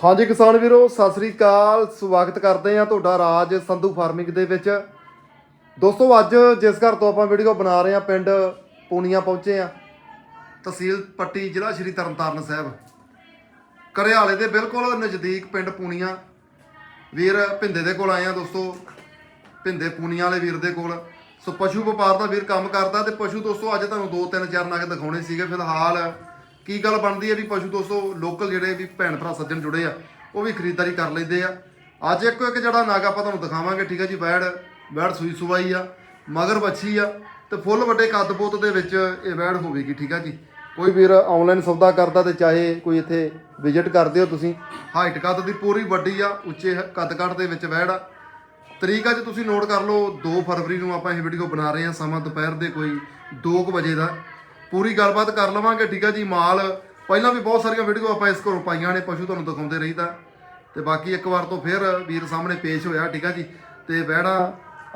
ਹਾਂਜੀ ਕਿਸਾਨ ਵੀਰੋ, ਸਤਿ ਸ੍ਰੀ ਅਕਾਲ। ਸਵਾਗਤ ਕਰਦੇ ਆ ਤੁਹਾਡਾ ਰਾਜ ਸੰਧੂ ਫਾਰਮਿੰਗ ਦੇ ਵਿੱਚ। ਦੋਸਤੋ, ਅੱਜ ਜਿਸ ਘਰ ਤੋਂ ਆਪਾਂ ਵੀਡੀਓ ਬਣਾ ਰਹੇ ਆ ਪਿੰਡ ਪੂਨੀਆਂ ਪਹੁੰਚੇ ਆ ਤਹਿਸੀਲ ਪੱਟੀ, ਜ਼ਿਲ੍ਹਾ ਸ਼੍ਰੀ ਤਰਨਤਾਰਨ ਸਾਹਿਬ। ਕਰਿਆਲੇ ਦੇ ਬਿਲਕੁਲ ਨਜ਼ਦੀਕ ਪਿੰਡ ਪੂਨੀਆਂ ਵੀਰ ਭਿੰਦੇ ਦੇ ਕੋਲ ਆਏ ਆ ਦੋਸਤੋ। ਭਿੰਦੇ ਪੂਨੀਆਂ ਵਾਲੇ ਵੀਰ ਦੇ ਕੋਲ। ਸੋ ਪਸ਼ੂ ਵਪਾਰ ਦਾ ਵੀਰ ਕੰਮ ਕਰਦਾ ਤੇ ਪਸ਼ੂ ਦੋਸਤੋ, ਅੱਜ ਤੁਹਾਨੂੰ ਦੋ ਤਿੰਨ ਚਾਰ ਨਗ ਦਿਖਾਉਣੇ ਸੀਗੇ। ਫਿਲਹਾਲ ਕੀ ਗੱਲ ਬਣਦੀ ਹੈ ਵੀ ਪਸ਼ੂ ਦੋਸਤੋ ਲੋਕਲ ਜਿਹੜੇ ਵੀ ਭੈਣ ਭਰਾ ਸੱਜਣ ਜੁੜੇ ਆ, ਉਹ ਵੀ ਖਰੀਦਦਾਰੀ ਕਰ ਲੈਂਦੇ ਆ। ਅੱਜ ਇੱਕੋ ਇੱਕ ਜਿਹੜਾ ਨਾਗ ਆਪਾਂ ਤੁਹਾਨੂੰ ਦਿਖਾਵਾਂਗੇ, ਠੀਕ ਹੈ ਜੀ, ਵੈੜ ਵੈੜ ਸੂਈ ਸੁਵਾਈ ਆ, ਮਗਰ ਬੱਚੀ ਆ, ਤੇ ਫੁੱਲ ਵੱਡੇ ਕੱਦ ਬੋਤ ਦੇ ਵਿੱਚ ਇਹ ਵੈੜ ਹੋਵੇਗੀ, ਠੀਕ ਆ ਜੀ। ਕੋਈ ਵੀਰ ਆਨਲਾਈਨ ਸੌਦਾ ਕਰਦਾ ਤੇ ਚਾਹੇ ਕੋਈ ਇੱਥੇ ਵਿਜ਼ਿਟ ਕਰਦੇ ਹੋ ਤੁਸੀਂ। ਹਾਈਟ ਕੱਦ ਦੀ ਪੂਰੀ ਵੱਡੀ ਆ, ਉੱਚੇ ਕੱਦ ਕੱਦ ਦੇ ਵਿੱਚ ਵੈੜ ਆ। ਤਰੀਕ ਅੱਜ ਤੁਸੀਂ ਨੋਟ ਕਰ ਲਓ 2 ਫਰਵਰੀ ਨੂੰ ਆਪਾਂ ਇਹ ਵੀਡੀਓ ਬਣਾ ਰਹੇ ਹਾਂ, ਸਮਾਂ ਦੁਪਹਿਰ ਦੇ ਕੋਈ 2 ਵਜੇ ਦਾ। ਪੂਰੀ ਗੱਲਬਾਤ ਕਰ ਲਵਾਂਗੇ, ਠੀਕ ਆ ਜੀ, ਮਾਲ। ਪਹਿਲਾਂ ਵੀ ਬਹੁਤ ਸਾਰੀਆਂ ਵੀਡੀਓ ਆਪਾਂ ਇਸ ਘਰੋਂ ਪਾਈਆਂ ਨੇ, ਪਸ਼ੂ ਤੁਹਾਨੂੰ ਦਿਖਾਉਂਦੇ ਰਹੀਦਾ। ਤੇ ਬਾਕੀ ਇੱਕ ਵਾਰ ਤੋਂ ਫਿਰ ਵੀਰ ਸਾਹਮਣੇ ਪੇਸ਼ ਹੋਇਆ, ਠੀਕ ਆ ਜੀ। ਤੇ ਬਹਿੜਾ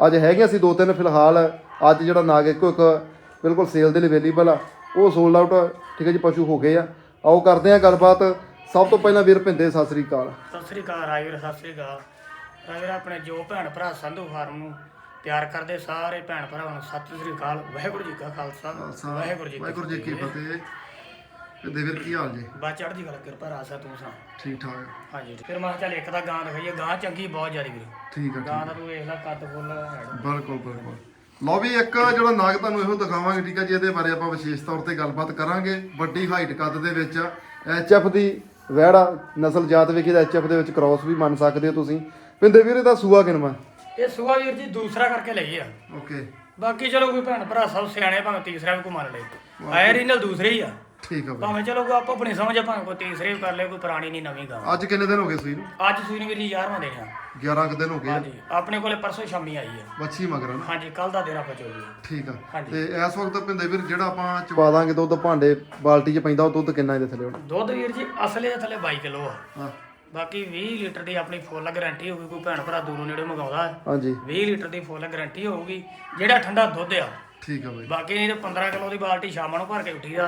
ਅੱਜ ਹੈਗੀਆਂ ਸੀ ਦੋ ਤਿੰਨ ਫਿਲਹਾਲ। ਅੱਜ ਜਿਹੜਾ ਨਾਗ ਇੱਕੋ ਇੱਕ ਬਿਲਕੁਲ ਸੇਲ ਦੇ ਲਈ ਅਵੇਲੇਬਲ ਆ, ਉਹ ਸੋਲਡ ਆਊਟ ਠੀਕ ਹੈ ਜੀ, ਪਸ਼ੂ ਹੋ ਗਏ ਆ। ਆਓ ਕਰਦੇ ਆ ਗੱਲਬਾਤ। ਸਭ ਤੋਂ ਪਹਿਲਾਂ ਵੀਰ ਭਿੰਦੇ, ਸਤਿ ਸ੍ਰੀ ਅਕਾਲ। ਸਤਿ ਸ੍ਰੀ ਅਕਾਲ, ਰਾਜਵੀਰ, ਸਤਿ ਸ੍ਰੀ ਅਕਾਲ। ਰਾਜਵੀਰ, ਆਪਣੇ ਜੋ ਭੈਣ ਭਰਾ ਸੰਧੂ ਫਾਰਮ ਨੂੰ ਪਿਆਰ ਕਰਦੇ ਸਾਰੇ ਭੈਣ ਭਰਾਵਾਂ ਨੂੰ ਸਤਿ ਸ੍ਰੀ ਅਕਾਲ ਵਾਹਿਗੁਰੂ ਜੀ ਕਾ ਖਾਲਸਾ ਵਾਹਿਗੁਰੂ ਜੀ ਕੀ ਵਾਹਿਗੁਰੂ ਜੀ ਕੀ ਫਤਿਹ। ਭਿੰਦੇ ਵੀਰ ਕੀ ਹਾਲ ਜੀ? ਬਾ ਚੜ੍ਹਦੀ ਗੱਲ ਕਿਰਪਾ ਰਾਸਾ ਤੂੰ ਸੁਣਾ। ਠੀਕ ਠਾਕ। ਹਾਂਜੀ ਫਿਰ ਮੈਂ ਕਿਹਾ ਚੱਲ ਇੱਕ ਦਾ ਗਾਂ ਦਿਖਾਈਏ ਗਾਂ ਚੰਗੀ ਬਹੁਤ ਜ਼ਿਆਦਾ ਵੀਰ। ਠੀਕ ਆ ਗਾਂ ਦਾ ਤੂੰ ਵੇਖ ਲੈ ਕੱਦ ਫੁੱਲ ਬਿਲਕੁਲ ਬਿਲਕੁਲ। ਲਓ ਵੀ ਇੱਕ ਜਿਹੜਾ ਨਾਗ ਤੁਹਾਨੂੰ ਇਹੋ ਦਿਖਾਵਾਂਗੇ ਠੀਕ ਹੈ ਜੀ ਇਹਦੇ ਬਾਰੇ ਆਪਾਂ ਵਿਸ਼ੇਸ਼ ਤੌਰ ਤੇ ਗੱਲਬਾਤ ਕਰਾਂਗੇ। ਵੱਡੀ ਹਾਈਟ ਕੱਦ ਦੇ ਵਿੱਚ ਐਚਐਫ ਦੀ ਵਹਿੜਾ ਨਸਲ ਜਾਤ ਵੇਖੀ ਤਾਂ ਐਚਐਫ ਦੇ ਵਿੱਚ ਕ੍ਰਾਸ ਵੀ ਮੰਨ ਸਕਦੇ ਹੋ ਤੁਸੀਂ। ਪਿੰਦੇ ਵੀਰੇ ਦਾ ਸੂਆ ਕਿਨਵਾ ਇਹ ਸੁਆ ਵੀਰ ਜੀ ਦੂਸਰਾ ਕਰਕੇ ਲਈ ਆ। ਓਕੇ। ਬਾਕੀ ਚਲੋ ਕੋਈ ਭੈਣ ਭਰਾ ਸਭ ਸਿਆਣੇ ਭਾਵੇਂ ਤੀਸਰਾ ਵੀ ਕੋਈ ਮੰਨ ਲੇ ਆਇਰ ਇਹਨਾਂ ਦੂਸਰੇ ਹੀ ਆ। ਠੀਕ ਆ ਬਈ। ਭਾਵੇਂ ਚਲੋ ਕੋਈ ਆਪੋ ਆਪਣੀ ਸਮਝ ਆ ਭਾਵੇਂ ਕੋਈ ਤੀਸਰੇ ਵੀ ਕਰ ਲੇ ਕੋਈ ਪੁਰਾਣੀ ਨਹੀਂ ਨਵੀਂ ਗਾਂ ਅੱਜ ਕਿੰਨੇ ਦਿਨ ਹੋ ਗਏ ਸੂਈ ਨੂੰ? ਅੱਜ ਸੂਈ ਵੀਰ ਜੀ 11ਵਾਂ ਦਿਨ ਆ। 11 ਕੁ ਦਿਨ ਹੋ ਗਏ। ਹਾਂਜੀ ਆਪਣੇ ਕੋਲੇ ਪਰਸੋਂ ਸ਼ਾਮੀ ਆਈ ਹੈ ਬੱਚੀ ਮਗਰ ਨਾ? ਹਾਂਜੀ ਕੱਲ ਦਾ ਦਿਨ ਆਪਾਂ ਚੋਲੀ ਠੀਕ ਆ। ਹਾਂਜੀ। ਤੇ ਇਸ ਵਕਤ ਪਿੰਦੇ ਵੀਰ ਜਿਹੜਾ ਆਪਾਂ ਚਵਾ ਦਾਂਗੇ ਦੁੱਧ ਭਾਂਡੇ ਬਾਲਟੀ 'ਚ ਪੈਂਦਾ ਉਹ ਦੁੱਧ ਕਿੰਨਾ ਇਹਦੇ ਥੱਲੇ ਹੋਣਾ? ਦੁੱਧ ਵੀਰ ਜੀ ਅਸਲੇ ਦੇ ਥੱਲੇ 22 ਕਿਲੋ ਆ। ਹਾਂ। ਬਾਕੀ 20 ਲੀਟਰ ਦੀ ਆਪਣੀ ਫੁੱਲ ਗਾਰੰਟੀ ਹੋਊਗੀ ਕੋਈ ਭੈਣ ਭਰਾ ਦੂਰੋਂ ਨੇੜੇ ਮੰਗਾਉਂਦਾ ਹੈ। ਹਾਂਜੀ। 20 ਲੀਟਰ ਦੀ ਫੁੱਲ ਗਾਰੰਟੀ ਹੋਊਗੀ ਜਿਹੜਾ ਠੰਡਾ ਦੁੱਧ ਆ। ਠੀਕ ਆ ਬਈ। ਬਾਕੀ ਨਹੀਂ ਤੇ 15 ਕਿਲੋ ਦੀ ਬਾਲਟੀ ਸ਼ਾਮਾਂ ਨੂੰ ਭਰ ਕੇ ਉੱਠੀਦਾ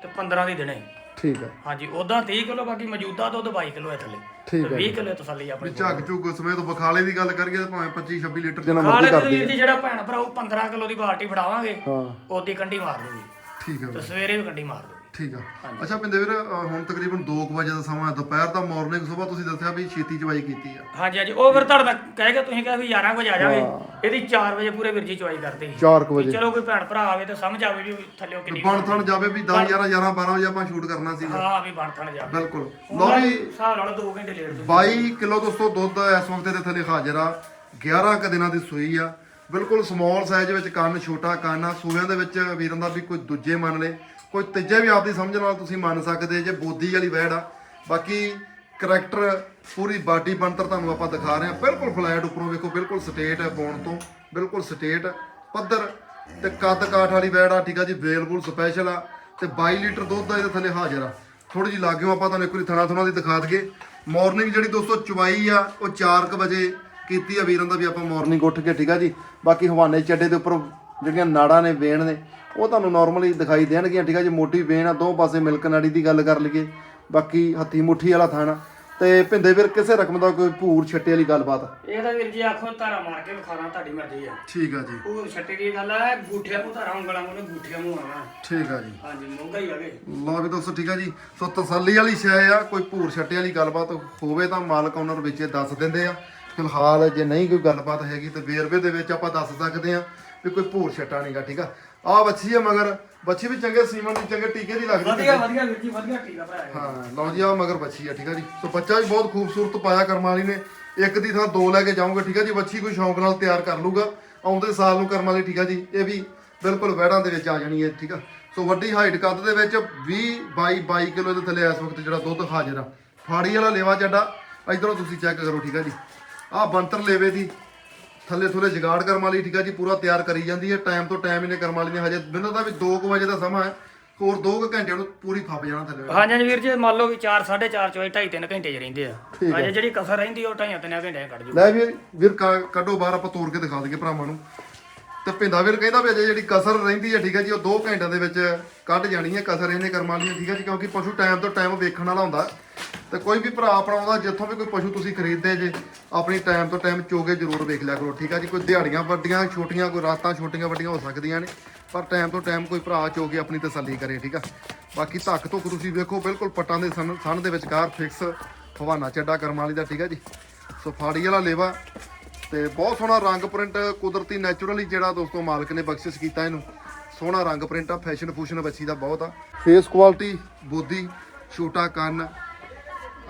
ਤੇ 15 ਦੀ ਦਿਨੇ। ਠੀਕ ਆ। ਹਾਂਜੀ ਉਦਾਂ 30 ਕਿਲੋ ਬਾਕੀ ਮੌਜੂਦਾ ਦੁੱਧ 22 ਕਿਲੋ ਹੈ ਥੱਲੇ। ਠੀਕ ਤੇ 20 ਕਿਲੋ ਤਸੱਲੀ ਆਪਣੀ ਝੱਗ ਝੁੱਗ ਸਮੇਤ ਬਖਾਲੇ ਦੀ ਗੱਲ ਕਰੀਏ ਤਾਂ ਭਾਵੇਂ 25 26 ਲੀਟਰ ਜਿੰਨਾ ਮਰਜ਼ੀ ਵੀਰ ਜੀ ਜਿਹੜਾ ਭੈਣ ਭਰਾ ਉਹ 15 ਕਿਲੋ ਦੀ ਬਾਲਟੀ ਫੜਾਵਾਂਗੇ ਹਾਂ। ਉਹਦੀ ਕੰਢੀ ਮਾਰ ਦੂਗੀ ਠੀਕ ਆ ਤੇ ਸਵੇਰੇ ਵੀ ਕੰਢੀ ਮਾਰ ਦੂਗੀ ਠੀਕ ਆ। ਅੱਛਾ ਪਿੰਦੇ ਵੀਰ ਅ, ਹੁਣ ਤਕਰੀਬਨ 2 ਵਜੇ ਦਾ ਸਮਾਂ ਹੈ ਦੁਪਹਿਰ ਦਾ ਮਾਰਨਿੰਗ ਸਵੇਰ ਤੁਸੀਂ ਦੱਸਿਆ ਵੀ ਛੇਤੀ ਚਵਾਈ ਕੀਤੀ ਆ। ਹਾਂਜੀ ਹਾਂਜੀ। ਉਹ ਫਿਰ ਤੁਹਾਡਾ ਕਹਿ ਕੇ ਤੁਸੀਂ ਕਿਹਾ ਵੀ 11 ਵਜੇ ਆ ਜਾਵੇ। ਇਹਦੀ 4 ਵਜੇ ਪੂਰੇ ਵੀਰ ਜੀ ਚੁਆਈ ਕਰਦੇ ਸੀ। 4 ਵਜੇ। ਚਲੋ ਕੋਈ ਭੈਣ ਭਰਾ ਆਵੇ ਤਾਂ ਸਮਝ ਆਵੇ ਵੀ ਥੱਲੇ ਕਿੰਨੀ ਬਣ ਥਣ ਜਾਵੇ ਵੀ 10 11 11 12 ਵਜੇ ਆਪਾਂ ਸ਼ੂਟ ਕਰਨਾ ਸੀ ਹਾਂ ਵੀ ਬਣ ਥਣ ਜਾਵੇ। ਬਿਲਕੁਲ। ਲਓ ਵੀ ਹਿਸਾਬ ਨਾਲ 2 ਘੰਟੇ ਲੇਟ ਤੋਂ 22 ਕਿਲੋ ਦੋਸਤੋ ਦੁੱਧ ਇਸ ਵਕਤ ਦੇ ਥੱਲੇ ਹਾਜ਼ਰ ਆ। 11 ਕ ਦਿਨਾਂ ਦੀ ਸੂਈ ਆ। ਬਿਲਕੁਲ ਸਮਾਲ ਸਾਈਜ਼ ਵਿੱਚ ਕੰਨ, ਛੋਟਾ ਕੰਨ ਆ। ਸੂਬਿਆਂ ਦੇ ਵਿੱਚ ਵੀਰਾਂ ਦਾ ਵੀ ਕੋਈ ਦੂਜੇ ਮੰਨ ਲੇ। ਕੋਈ ਤੀਜੇ ਵੀ ਆਪਦੀ ਸਮਝ ਨਾਲ ਤੁਸੀਂ ਮੰਨ ਸਕਦੇ ਜੇ ਬੋਦੀ ਵਾਲੀ ਵੈੜ ਆ। ਬਾਕੀ ਕਰੈਕਟਰ ਪੂਰੀ ਬਾਡੀ ਬਣਤਰ ਤੁਹਾਨੂੰ ਆਪਾਂ ਦਿਖਾ ਰਹੇ ਹਾਂ। ਬਿਲਕੁਲ ਫਲੈਟ ਉੱਪਰੋਂ ਵੇਖੋ, ਬਿਲਕੁਲ ਸਟੇਟ ਹੈ ਬੋਨ ਤੋਂ। ਬਿਲਕੁਲ ਸਟੇਟ ਪੱਧਰ ਤੇ ਕੱਦ ਕਾਠ ਵਾਲੀ ਵੈੜ ਆ। ਠੀਕ ਆ ਜੀ ਅਵੇਲੇਬਲ ਸਪੈਸ਼ਲ ਆ। ਤੇ 22 ਲੀਟਰ ਦੁੱਧ ਦਾ ਇਹਦੇ ਥੱਲੇ ਹਾਜ਼ਰ ਆ। ਥੋੜੀ ਜਿਹੀ ਲਾਗਿਓ ਆਪਾਂ ਤੁਹਾਨੂੰ ਇੱਕ ਵਾਰੀ ਥਣਾ ਥਣਾ ਦੀ ਦਿਖਾ ਦਈਏ। ਮਾਰਨਿੰਗ ਜਿਹੜੀ ਦੋਸਤੋ ਚਵਾਈ ਆ, ਉਹ 4:00 ਵਜੇ ਕੀਤੀ ਆ ਵੀਰਾਂ ਦਾ ਵੀ ਆਪਾਂ ਮਾਰਨਿੰਗ ਉੱਠ ਕੇ ਠੀਕ ਆ ਜੀ? ਬਾਕੀ ਹਵਾਨੇ ਚੱਡੇ ਦੇ ਉੱਪਰ ਜਿਹੜੀਆਂ ਨਾੜਾਂ ਨੇ ਵੇਣ ਨੇ ਉਹ ਤੁਹਾਨੂੰ ਨਾਰਮਲੀ ਦਿਖਾਈ ਦੇਣਗੀਆਂ ਠੀਕ ਆ ਜੀ? ਮੋਟੀ ਵੇਣ ਆ ਦੋ ਪਾਸੇ ਮਿਲਕ ਨਾੜੀ ਦੀ ਗੱਲ ਕਰ ਲਈਏ। ਬਾਕੀ ਹੱਥੀ ਮੁੱਠੀ ਵਾਲਾ ਥਾਣਾ। ਤੇ ਭਿੰਦੇ ਵੀਰ ਕਿਸੇ ਰਕਮ ਦਾ ਕੋਈ ਭੂਰ ਛੱਟੇ ਵਾਲੀ ਗੱਲਬਾਤ? ਇਹ ਤਾਂ ਵੀਰ ਜੀ ਆਖੋ ਧਾਰਾ ਮਾਰ ਕੇ ਵਿਖਾਣਾ ਤੁਹਾਡੀ ਮਰਜ਼ੀ ਆ। ਠੀਕ ਆ ਜੀ। ਉਹ ਛੱਟੇ ਦੀ ਗੱਲ ਹੈ ਗੂਠਿਆਂ ਨੂੰ ਧਾਰਾ ਉਂਗਲਾਂ ਨੂੰ ਗੂਠਿਆਂ ਨੂੰ ਆਣਾ ਠੀਕ ਆ ਜੀ। ਹਾਂਜੀ ਮੋਗਾ ਹੀ ਆਵੇ ਲਓ ਵੀ ਦੋਸਤੋ ਠੀਕ ਆ ਜੀ? ਸੋ ਤਸੱਲੀ ਵਾਲੀ ਸ਼ੈ ਆ ਕੋਈ ਭੂਰ ਛੱਟੇ ਵਾਲੀ ਗੱਲਬਾਤ ਹੋਵੇ ਤਾਂ ਮਾਲਕ ਓਨਰ ਵਿੱਚ ਦੱਸ ਦਿੰਦੇ ਆ। ਫਿਲਹਾਲ ਜੇ ਨਹੀਂ ਕੋਈ ਗੱਲਬਾਤ ਹੈਗੀ ਤੇ ਵੇਰਵੇ ਦੇ ਵਿੱਚ ਆਪਾਂ ਦੱਸ ਸਕਦੇ ਆ ਵੀ ਕੋਈ ਭੂਰ ਛੱਟਾ ਨਹੀਂਗਾ ਠੀਕ ਆ? ਆ ਬੱਚੀ ਆ ਮਗਰ ਬੱਚੀ ਵੀ ਚੰਗੇ ਸੀਮਨ ਦੀ ਚੰਗੇ ਟੀਕੇ ਦੀ ਲੱਗਦੀ ਵਧੀਆ ਵਧੀਆ ਵੀਰ ਜੀ ਵਧੀਆ ਟੀਕਾ ਭਰਾਇਆ ਹਾਂ ਲਓ ਜੀ ਆ ਮਗਰ ਬੱਚੀ ਆ ਠੀਕ ਆ ਜੀ? ਸੋ ਬੱਚਾ ਵੀ ਬਹੁਤ ਖੂਬਸੂਰਤ ਪਾਇਆ ਕਰਮਾਂ ਵਾਲੀ ਨੇ। ਇੱਕ ਦੀ ਥਾਂ ਦੋ ਲੈ ਕੇ ਜਾਊਂਗਾ ਠੀਕ ਆ ਜੀ? ਬੱਚੀ ਕੋਈ ਸ਼ੌਂਕ ਨਾਲ ਤਿਆਰ ਕਰ ਲੂਗਾ ਆਉਂਦੇ ਸਾਲ ਨੂੰ ਕਰਮਾਂ ਵਾਲੀ ਠੀਕ ਆ ਜੀ? ਇਹ ਵੀ ਬਿਲਕੁਲ ਵਹਿੜਾਂ ਦੇ ਵਿੱਚ ਆ ਜਾਣੀ ਹੈ ਠੀਕ ਆ? ਸੋ ਵੱਡੀ ਹਾਈਟ ਕੱਦ ਦੇ ਵਿੱਚ 20 22 22 ਕਿਲੋ ਦੇ ਥੱਲੇ ਇਸ ਵਕਤ ਜਿਹੜਾ ਦੁੱਧ ਹਾਜ਼ਰ ਆ। ਫਾੜੀ ਵਾਲਾ ਲੇਵਾ ਚੱਡਾ ਇਧਰੋਂ ਤੁਸੀਂ ਚੈੱਕ ਕਰੋ ਠੀਕ ਆ ਜੀ? ਆਹ ਬੰਤਰ ਲੇਵੇ ਦੀ। ਥੱਲੇ ਥੋੜੇ ਜਗਾੜ ਕਰਮ ਵਾਲੀ ਠੀਕ ਆ ਜੀ ਪੂਰਾ ਤਿਆਰ ਕਰੀ ਜਾਂਦੀ ਹੈ। ਟਾਈਮ ਤੋਂ ਟਾਈਮ ਇਹਨੇ ਕਰਮ ਵਾਲੀ ਨੇ ਹਜੇ ਬਿਨਾਂ ਦਾ ਵੀ 2 ਵਜੇ ਦਾ ਸਮਾਂ ਹੈ। ਹੋਰ 2 ਘੰਟੇ ਨੂੰ ਪੂਰੀ ਫੱਪ ਜਾਣਾ ਥੱਲੇ। ਹਾਂਜੀ ਹਾਂਜੀ ਵੀਰ ਜੀ ਮੰਨ ਲਓ ਵੀ 4 4.5 ਚੋਈ 2.5 3 ਘੰਟੇ 'ਚ ਰਹਿੰਦੇ ਆ। ਅਜੇ ਜਿਹੜੀ ਕਸਰ ਰਹਿੰਦੀ ਉਹ 2.5 3 ਘੰਟੇ 'ਚ ਕੱਢ ਜੂ ਲੈ ਵੀਰ ਕਾ- ਕੱਢੋ ਬਾਹਰ ਆਪਾਂ ਤੋੜ ਕੇ ਦਿਖਾ ਦਈਏ ਭਰਾਵਾਂ ਨੂੰ। ਤੇ ਪਿੰਦਾ ਵੀਰ ਕਹਿੰਦਾ ਵੀ ਅਜੇ ਜਿਹੜੀ ਕਸਰ ਰਹਿੰਦੀ ਹੈ ਠੀਕ ਹੈ ਜੀ ਉਹ 2 ਘੰਟਿਆਂ ਦੇ ਵਿੱਚ ਕੱਢ ਜਾਣੀ ਹੈ। ਕਸਰ ਇਹਨੇ ਕਰਮਾਂ ਲਈ ਠੀਕ ਹੈ ਜੀ ਕਿਉਂਕਿ ਪਸ਼ੂ ਟਾਈਮ ਤੋਂ ਟਾਈਮ ਵੇਖਣ ਵਾਲਾ ਹੁੰਦਾ। ਤੇ ਕੋਈ ਵੀ ਭਰਾ ਆਪਣਾ ਆਉਂਦਾ ਜਿੱਥੋਂ ਵੀ ਕੋਈ ਪਸ਼ੂ ਤੁਸੀਂ ਖਰੀਦਦੇ ਜੇ, ਆਪਣੀ ਟਾਈਮ ਤੋਂ ਟਾਈਮ ਚੋਗੇ ਜ਼ਰੂਰ ਵੇਖ ਲਿਆ ਕਰੋ, ਠੀਕ ਆ ਜੀ? ਕੋਈ ਦਿਹਾੜੀਆਂ ਵੱਡੀਆਂ, ਛੋਟੀਆਂ, ਕੋਈ ਰਾਤਾਂ ਛੋਟੀਆਂ ਵੱਡੀਆਂ ਹੋ ਸਕਦੀਆਂ ਨੇ, ਪਰ ਟਾਈਮ ਤੋਂ ਟਾਈਮ ਕੋਈ ਭਰਾ ਚੋਗੇ, ਆਪਣੀ ਤਸੱਲੀ ਕਰੇ, ਠੀਕ ਆ? ਬਾਕੀ ਧੱਕ ਧੁੱਕ ਤੁਸੀਂ ਵੇਖੋ, ਬਿਲਕੁਲ ਪੱਟਾਂ ਦੇ ਸਨ ਸਨ ਦੇ ਵਿਚਕਾਰ ਫਿਕਸ ਹਵਾਨਾ ਚੱਡਾ ਕਰਮ ਵਾਲੀ ਦਾ, ਠੀਕ ਆ ਜੀ? ਸੋ ਫਾੜੀ ਵਾਲਾ ਲੇਵਾ ਤੇ ਬਹੁਤ ਸੋਹਣਾ ਰੰਗ ਪ੍ਰਿੰਟ ਕੁਦਰਤੀ ਨੈਚੁਰਲੀ ਜਿਹੜਾ ਦੋਸਤੋ ਮਾਲਕ ਨੇ ਬਖਸ਼ਿਸ਼ ਕੀਤਾ ਇਹਨੂੰ। ਸੋਹਣਾ ਰੰਗ ਪ੍ਰਿੰਟ ਆ ਫੈਸ਼ਨ ਫੂਸ਼ਨ ਬੱਚੀ ਦਾ ਬਹੁਤ ਆ। ਫੇਸ ਕੁਆਲਿਟੀ ਬੋਦੀ ਛੋਟਾ ਕੰਨ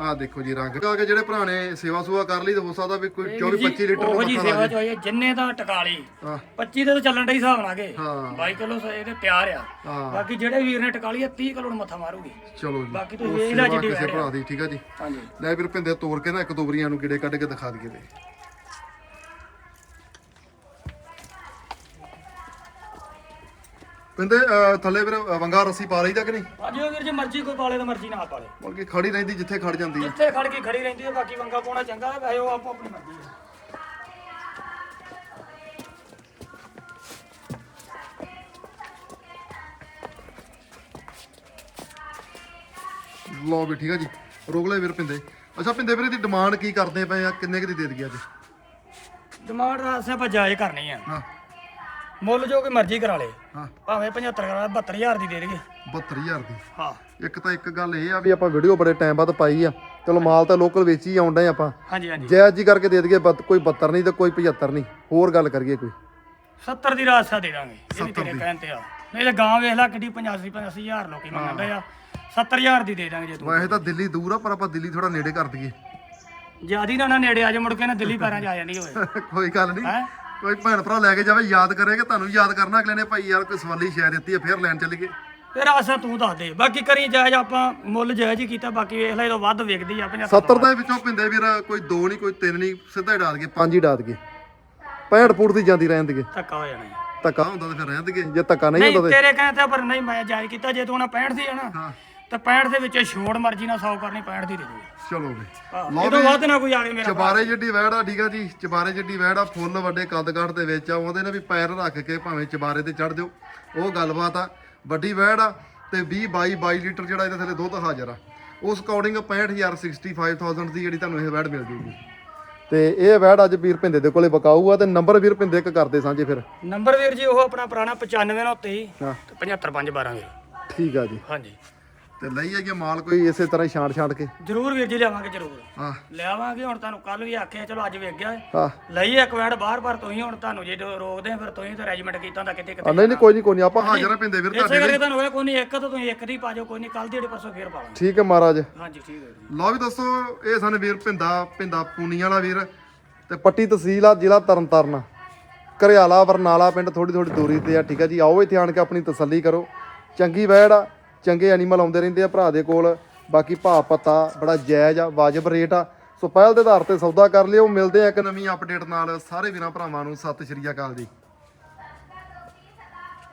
ਆ ਦੇਖੋ ਜੀ ਰੰਗ। ਆ ਕੇ ਜਿਹੜੇ ਭਰਾ ਨੇ ਸੇਵਾ ਸੁਵਾ ਕਰ ਲਈ ਤਾਂ ਹੋ ਸਕਦਾ ਵੀ ਕੋਈ 24 25 ਲੀਟਰ ਉਹ ਜੀ ਸੇਵਾ ਚ ਹੋਈ ਹੈ, ਜਿੰਨੇ ਦਾ ਟਕਾਲੀ ਹਾਂ। 25 ਦੇ ਤਾਂ ਚੱਲਣ ਦੇ ਹਿਸਾਬ ਨਾਲ ਗਏ ਹਾਂ। 22 ਕਿਲੋ ਸ- ਇਹਦੇ ਤਿਆਰ ਆ। ਹਾਂ। ਬਾਕੀ ਜਿਹੜੇ ਵੀਰ ਨੇ ਟਕਾਲੀ ਆ 30 ਕਿਲੋ ਨੂੰ ਮੱਥਾ ਮਾਰੂਗੀ। ਚਲੋ ਜੀ। ਬਾਕੀ ਤੁਸੀਂ ਉਹ ਲੈ ਸੇਵਾ ਜਿੱਡੀ ਕਿਸੇ। ਭਰਾ ਦੀ ਠੀਕ ਆ ਜੀ? ਹਾਂਜੀ। ਲੈ ਵੀਰ ਪਿੰਦੇ ਤੋੜ ਕੇ ਨਾ ਇੱਕ ਦੋ ਵਾਰੀਆਂ ਨੂੰ ਕਿੜੇ ਕੱਢ ਕੇ ਦਿਖਾ ਦਈਏ ਤੇ। ਅਹ, ਥੱਲੇ ਵੀਰ ਅਹ, ਵੰਗਾ ਰੱਸੀ ਪਾ ਲਈਦਾ ਕਿ ਨਹੀਂ? ਅੱਜ ਵੀਰ ਜੇ ਮਰਜ਼ੀ ਕੋਈ ਪਾਲੇ ਤਾਂ ਮਰਜ਼ੀ ਨਾ ਪਾਲੇ। ਬਲਕਿ ਖੜੀ ਰਹਿੰਦੀ ਜਿੱਥੇ ਖੜ ਜਾਂਦੀ ਹੈ। ਜਿੱਥੇ ਖੜ ਕੇ ਖੜੀ ਰਹਿੰਦੀ ਹੈ ਬਾਕੀ ਵੰਗਾ ਪਾਉਣਾ ਚੰਗਾ ਹੈ ਵੈਸੇ ਉਹ ਆਪੋ ਆਪਣੀ ਮਰਜ਼ੀ ਹੈ। ਲਓ ਵੀ ਠੀਕ ਆ ਜੀ। ਰੋਕ ਲੈ ਵੀਰ ਪਿੰਦੇ। ਅੱਛਾ ਪਿੰਦੇ ਵੀਰ ਦੀ ਡਿਮਾਂਡ ਕੀ ਕਰਦੇ ਪਏ ਆ? ਕਿੰਨੇ ਕੁ ਦੀ ਦੇ ਦਈਏ ਅੱਜ? ਡਿਮਾਂਡ ਰਾਸੇ ਆਪਾਂ ਜਾਇਜ਼ ਕਰਨੀ ਆ। ਹਾਂ। ਮੁੱਲ ਜੋ ਕੋਈ ਮਰਜ਼ੀ ਕਰਾ ਲੇ। ਹਾਂ। ਭਾਵੇਂ 75 ਕਰਾ ਲੇ 72000 ਦੀ ਦੇ ਦੇਗੇ 72000 ਦੀ। ਹਾਂ। ਇੱਕ ਤਾਂ ਇੱਕ ਗੱਲ ਇਹ ਆ ਵੀ ਆਪਾਂ ਵੀਡੀਓ ਬੜੇ ਟਾਈਮ ਬਾਅਦ ਪਾਈ ਆ। ਚਲੋ ਮਾਲ ਤਾਂ ਲੋਕਲ ਵੇਚੀ ਆਉਂਦੇ ਆਪਾਂ। ਹਾਂਜੀ ਹਾਂਜੀ। ਜੀ ਕਰਕੇ ਦੇ ਦਈਏ ਕੋਈ 72 ਨਹੀਂ ਤੇ ਕੋਈ 75 ਨਹੀਂ। ਹੋਰ ਗੱਲ ਕਰੀਏ ਕੋਈ। 70 ਦੀ ਰਾਸਾ ਦੇ ਦਾਂਗੇ। ਇਹ ਵੀ ਤੇਰੇ ਕਹਿਣ ਤੇ ਆ। ਨਹੀਂ ਤੇ ਗਾਂ ਵੇਖ ਲੈ ਕਿੱਡੀ 85 85000 ਲੋਕੀ ਮੰਗਦੇ ਆ। 70000 ਦੀ ਦੇ ਦਾਂਗੇ ਜੇ ਤੂੰ। ਵੈਸੇ ਤਾਂ ਦਿੱਲੀ ਦੂਰ ਆ ਪਰ ਆਪਾਂ ਦਿੱਲੀ ਥੋੜਾ ਨੇੜੇ ਕਰ ਦਈਏ। ਜਿਆਦੀ ਨਾ ਨਾ ਨੇੜੇ ਆ ਜਾ ਮੁੜ ਕੇ ਨਾ ਦਿੱਲੀ ਪੈਰਾਂ 'ਚ ਆ ਜਾਂਦੀ ਹੋਵੇ। ਕੋਈ ਗੱਲ ਨਹੀਂ। ਹੈ? ਕੋਈ ਭੈਣ ਭਰਾ ਲੈ ਕੇ ਜਾਵੇ ਯਾਦ ਕਰੇਗਾ ਤੁਹਾਨੂੰ ਯਾਦ ਕਰਨਾ ਅਗਲੇ ਨੇ ਭਾਈ ਯਾਰ ਕੋਈ ਸਵਾਲੀ ਸ਼ੈ ਦਿੱਤੀ ਹੈ ਫੇਰ ਲੈਣ ਚੱਲੀਏ। ਫਿਰ ਆਸਾ ਤੂੰ ਦੱਸ ਦੇ ਬਾਕੀ ਕਰੀ ਜਾਇਜ਼ ਆਪਾਂ ਮੁੱਲ ਜਾਇਜ਼ ਹੀ ਕੀਤਾ ਬਾਕੀ ਵੇਖ ਲੈ ਇਹਦੋਂ ਵੱਧ ਵਿਕਦੀ ਆ 75 70 ਦੇ ਵਿੱਚੋਂ ਪਿੰਦੇ ਵੀਰ ਕੋਈ ਦੋ ਨਹੀਂ ਕੋਈ ਤਿੰਨ ਨਹੀਂ ਸਿੱਧਾ ਹੀ ਡਾ ਦਈਏ ਪੰਜ ਹੀ ਡਾ ਦਈਏ 65 ਫੁੱਟ ਦੀ ਜਾਂਦੀ ਰਹਿਣ ਦਈਏ। ਧੱਕਾ ਹੋ ਜਾਣਾ। ਧੱਕਾ ਹੁੰਦਾ ਤਾਂ ਫਿਰ ਰਹਿਣ ਜੇ ਧੱਕਾ ਨਹੀਂ ਨਹੀਂ ਹੁੰਦਾ ਤੇਰੇ ਕਹਿਣ ਤੇ ਪਰ ਨਹੀਂ ਮੈਂ ਜਾਇਜ਼ ਕੀਤਾ ਜੇ ਤੂੰ ਨਾ 65 ਦੀ ਹੈ ਨਾ ਹਾਂ। ਤਾਂ 65 ਦੇ ਵਿੱਚ ਛੋੜ ਮਰਜ਼ੀ ਨਾਲ 100 ਕਰਨੀ 65 ਦੀ ਦੇ ਚਲੋ ਵੀ। ਇਹ ਤੋਂ ਵੱਧ ਨਾ ਕੋਈ ਆਵੇ ਮੇਰਾ ਚਬਾਰੇ ਜਿੱਡੀ ਵੈੜ ਆ ਠੀਕ ਆ ਜੀ ਚਬਾਰੇ ਜਿੱਡੀ ਵੈੜ ਆ ਫੁੱਲ ਵੱਡੇ ਕੱਦ ਕਾਠ ਦੇ ਵਿੱਚ ਆ ਉਹਦੇ ਨਾਲ ਵੀ ਪੈਰ ਰੱਖ ਕੇ ਭਾਵੇਂ ਚਬਾਰੇ ਤੇ ਚੜ ਦਿਓ ਉਹ ਗੱਲਬਾਤ ਆ ਵੱਡੀ ਵੈੜ ਆ ਤੇ 20 22 22 ਲੀਟਰ ਜਿਹੜਾ ਇਹਦੇ ਥੱਲੇ ਦੁੱਧ ਹਾਜ਼ਰ ਆ। ਉਸ ਅਕੋਰਡਿੰਗ 65000 65000 ਦੀ ਜਿਹੜੀ ਤੁਹਾਨੂੰ ਇਹ ਵੈੜ ਮਿਲ ਜੂਗੀ। ਤੇ ਇਹ ਵੈੜ ਅੱਜ ਵੀਰ ਪਿੰਦੇ ਦੇ ਕੋਲੇ ਬਕਾਊ ਆ ਤੇ ਨੰਬਰ ਵੀਰ ਪਿੰਦੇ ਇੱਕ ਕਰਦੇ ਸਾਂਝੇ ਫਿਰ। ਨੰਬਰ ਵੀਰ ਜੀ ਉਹ ਆਪਣਾ ਪੁਰਾਣਾ 95 ਨਾਲ 23 ਹਾਂ। ਤੇ 75512 ਵੀਰ। ਠੀਕ ਆ ਜੀ। ਹਾਂਜੀ। ਤੇ ਲਈ ਹੈਗੀ ਮਾਲ ਕੋਈ? ਇਸੇ ਤਰ੍ਹਾਂ ਹੀ ਛਾਂਟ ਛਾਂਟ ਕੇ। ਜ਼ਰੂਰ ਵੀਰ ਜੀ ਲਿਆਵਾਂਗੇ ਜ਼ਰੂਰ। ਹਾਂ। ਲਿਆਵਾਂਗੇ ਹੁਣ ਤੁਹਾਨੂੰ ਕੱਲ ਵੀ ਆਖਿਆ ਚਲੋ ਅੱਜ ਵੇਖ ਗਿਆ। ਹਾਂ। ਲਈ ਇੱਕ ਵੈੜ ਬਾਹਰ ਪਰ ਤੁਸੀਂ ਹੁਣ ਤੁਹਾਨੂੰ ਜੇ ਰੋਕਦੇ ਆ ਫਿਰ ਤੁਸੀਂ ਤਾਂ ਰੈਜੀਮੈਂਟ ਕੀਤਾ ਹੁੰਦਾ ਕਿਤੇ ਆ, ਕਿਤੇ ਨਹੀਂ ਨਹੀਂ ਕੋਈ ਨਹੀਂ ਕੋਈ ਨਹੀਂ ਆਪਾਂ ਹਾਜ਼ਰ ਆ ਪਿੰਦੇ ਵੀਰ ਇਸੇ ਤੁਹਾਡੇ ਕਰਕੇ ਤੁਹਾਨੂੰ ਹੋਇਆ ਕੋਈ ਨਹੀਂ ਇੱਕ ਤਾਂ ਤੁਸੀਂ ਇੱਕ ਦੀ ਪਾ ਜਾਓ ਕੋਈ ਨਹੀਂ ਕੱਲ ਦੀ ਜਿਹੜੀ ਪਰਸੋਂ ਫੇਰ ਪਾ ਲਾਂਗੇ। ਠੀਕ ਹੈ ਮਹਾਰਾਜ। ਹਾਂਜੀ ਠੀਕ ਹੈ ਜੀ। ਲਓ ਵੀ ਦੋਸਤੋ ਇਹ ਸਨ ਵੀਰ ਪਿੰਦਾ ਪਿੰਦਾ ਪੂਨੀ ਵਾਲਾ ਵੀਰ। ਤੇ ਪੱਟੀ ਤਹਿਸੀਲ ਆ ਜ਼ਿਲ੍ਹਾ ਤਰਨਤਾਰਨ। ਘਰਿਆਲਾ ਬਰਨਾਲਾ ਪਿੰਡ ਥੋੜੀ ਥੋੜੀ ਦੂਰੀ ਤੇ ਆ ਠੀਕ ਆ ਜੀ। ਆਓ ਇੱਥੇ ਆਣ ਕੇ ਆਪਣੀ ਤਸੱਲੀ ਕਰੋ। ਚੰਗੀ ਵੈੜ ਆ। ਚੰਗੇ ਐਨੀਮਲ ਆਉਂਦੇ ਰਹਿੰਦੇ ਆ ਭਰਾ ਦੇ ਕੋਲ। ਬਾਕੀ ਭਾਅ ਪਤਾ ਬੜਾ ਜਾਇਜ਼ ਆ, ਵਾਜਬ ਰੇਟ ਆ। ਸੋ ਪਹਿਲ ਦੇ ਆਧਾਰ ਤੇ ਸੌਦਾ ਕਰ ਲਿਓ। ਮਿਲਦੇ ਆ ਇੱਕ ਨਵੀਂ ਅਪਡੇਟ ਨਾਲ। ਸਾਰੇ ਵੀਰਾਂ ਭਰਾਵਾਂ ਨੂੰ ਸਤਿ ਸ਼੍ਰੀ ਅਕਾਲ ਜੀ।